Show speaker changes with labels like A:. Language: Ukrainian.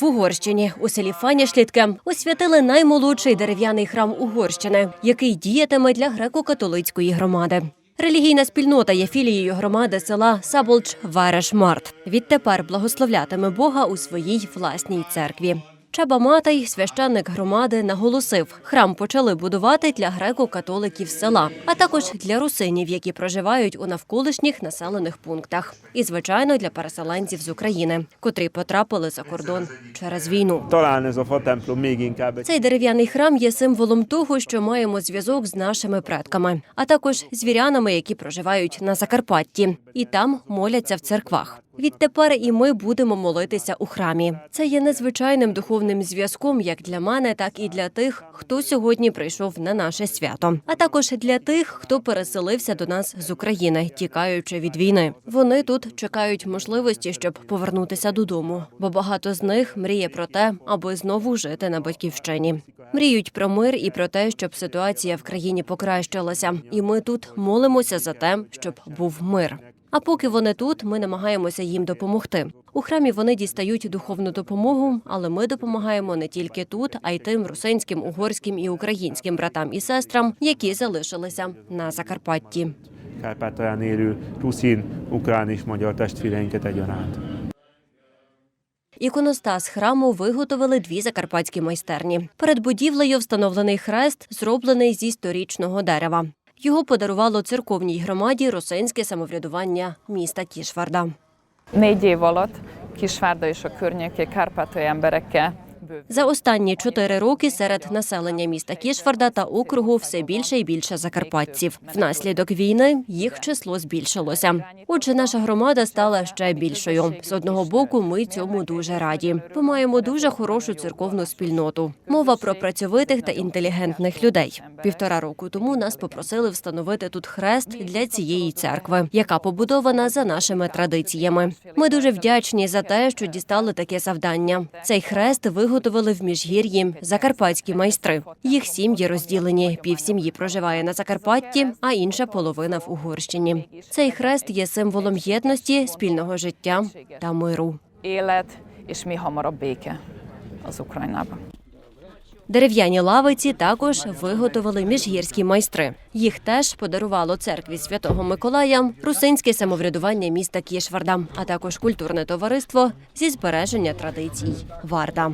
A: В Угорщині у селі Фанішлітке освятили наймолодший дерев'яний храм Угорщини, який діятиме для греко-католицької громади. Релігійна спільнота є філією громади села Саболч Вареш Март. Відтепер благословлятиме Бога у своїй власній церкві. Чаба Матай, священник громади, наголосив, храм почали будувати для греко-католиків села, а також для русинів, які проживають у навколишніх населених пунктах, і звичайно для переселенців з України, котрі потрапили за кордон через війну. Цей дерев'яний храм є символом того, що маємо зв'язок з нашими предками, а також з вірянами, які проживають на Закарпатті, і там моляться в церквах. Відтепер і ми будемо молитися у храмі. Це є незвичайним духовним зв'язком як для мене, так і для тих, хто сьогодні прийшов на наше свято, а також для тих, хто переселився до нас з України, тікаючи від війни. Вони тут чекають можливості, щоб повернутися додому, бо багато з них мріє про те, аби знову жити на батьківщині. Мріють про мир і про те, щоб ситуація в країні покращилася. І ми тут молимося за те, щоб був мир. А поки вони тут, ми намагаємося їм допомогти. У храмі вони дістають духовну допомогу, але ми допомагаємо не тільки тут, а й тим русинським, угорським і українським братам і сестрам, які залишилися на Закарпатті.
B: Kárpátalján élő ruszin, ukrán és magyar testvéreinket egyaránt.
A: Іконостас храму виготовили дві закарпатські майстерні. Перед будівлею встановлений хрест, зроблений зі сторічного дерева. Його подарувало церковній громаді росинське самоврядування міста Кішварда.
C: Négy év alatt Kisvárda és a környéké kárpátai emberekkel.
A: За останні чотири роки серед населення міста Кішварда та округу все більше і більше закарпатців. Внаслідок війни їх число збільшилося. Отже, наша громада стала ще більшою. З одного боку, ми цьому дуже раді. Ми маємо дуже хорошу церковну спільноту. Мова про працьовитих та інтелігентних людей. Півтора року тому нас попросили встановити тут хрест для цієї церкви, яка побудована за нашими традиціями. Ми дуже вдячні за те, що дістали таке завдання. Цей хрест виготовили в міжгір'ї закарпатські майстри. Їх сім'ї розділені. Пів сім'ї проживає на Закарпатті, а інша половина в Угорщині. Цей хрест є символом єдності, спільного життя та миру.
C: Az Ukrajnában.
A: Дерев'яні лавиці також виготовили міжгірські майстри. Їх теж подарувало церкві Святого Миколая, русинське самоврядування міста Кішварда, а також культурне товариство зі збереження традицій Варда.